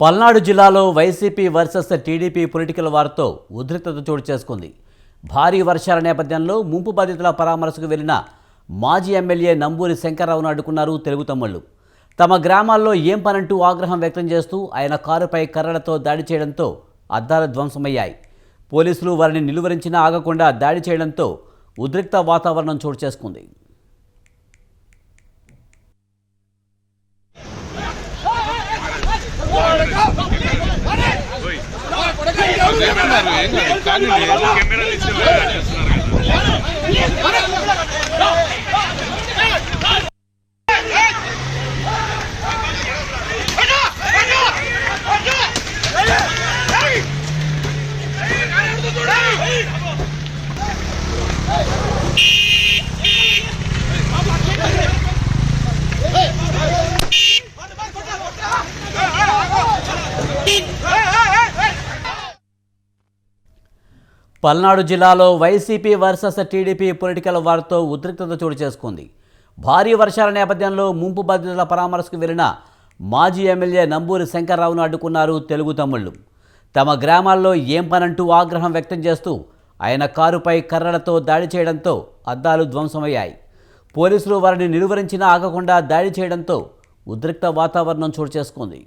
పల్నాడు జిల్లాలో YCP versus TDP political వార్తో ఉద్రిక్తత చోటు చేసుకుంది. భారీ వర్షాల నేపథ్యంలో ముంపు బాధితుల పరామర్శకు వెళ్ళిన మాజీ ఎమ్మెల్యే నంబూరి శంకర్రావును అడ్డుకున్నారు తెలుగు తమ్ముళ్ళు. తమ గ్రామాల్లో ఏం పనంటూ ఆగ్రహం వ్యక్తం చేస్తూ ఆయన కారుపై కర్రలతో దాడి చేయడంతో అద్దాలు ధ్వంసమయ్యాయి. పోలీసులు వారిని నిలువరించినా ఆగకుండా దాడి చేయడంతో ఉద్రిక్త వాతావరణం చోటు చేసుకుంది. ఏమన్నారు పల్నాడు జిల్లాలో వైసీపీ వర్సెస్ టీడీపీ పొలిటికల్ వార్తో ఉద్రిక్తత చోటు చేసుకుంది. భారీ వర్షాల నేపథ్యంలో ముంపు బాధితుల పరామర్శకు వెళ్ళిన మాజీ ఎమ్మెల్యే నంబూరి శంకర్రావును అడ్డుకున్నారు తెలుగు తమ్ముళ్ళు. తమ గ్రామాల్లో ఏం పనంటూ ఆగ్రహం వ్యక్తం చేస్తూ ఆయన కారుపై కర్రలతో దాడి చేయడంతో అద్దాలు ధ్వంసమయ్యాయి. పోలీసులు వారిని నిలువరించినా ఆగకుండా దాడి చేయడంతో ఉద్రిక్త వాతావరణం చోటు చేసుకుంది.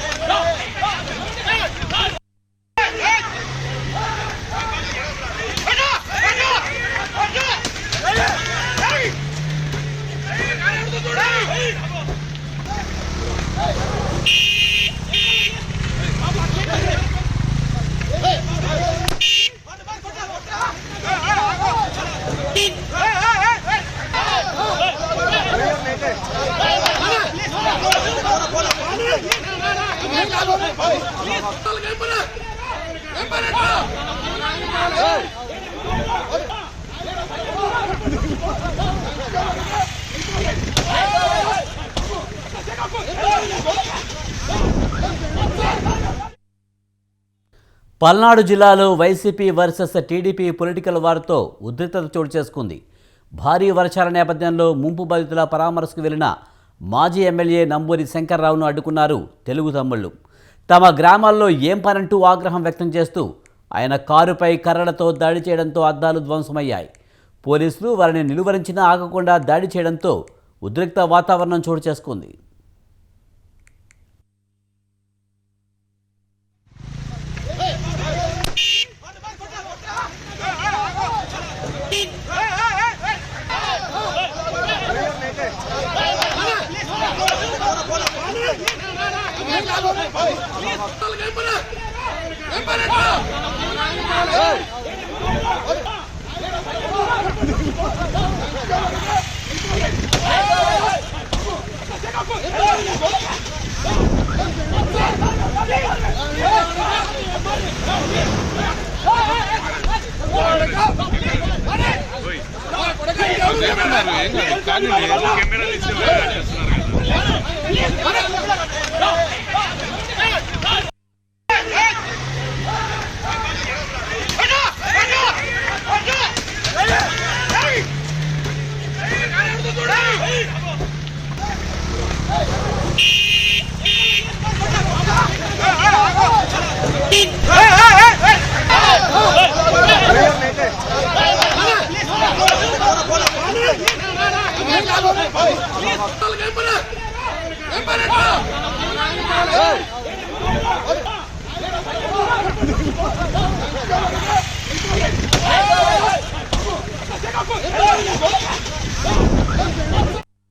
Please, పల్నాడు జిల్లాలో వైసీపీ వర్సెస్ టీడీపీ పొలిటికల్ వార్తో ఉద్రిక్తత చోటు చేసుకుంది. భారీ వర్షాల నేపథ్యంలో ముంపు బాధితుల పరామర్శకు వెళ్ళిన మాజీ ఎమ్మెల్యే నంబూరి శంకర్రావును అడ్డుకున్నారు తెలుగు తమ్ముళ్ళు. తమ గ్రామాల్లో ఏం పనంటూ ఆగ్రహం వ్యక్తం చేస్తూ ఆయన కారుపై కర్రలతో దాడి చేయడంతో అద్దాలు ధ్వంసమయ్యాయి. పోలీసులు వారిని నిలువరించినా ఆగకుండా దాడి చేయడంతో ఉద్రిక్త వాతావరణం చోటు చేసుకుంది. ఏమన్నారు ఏం కెమెరా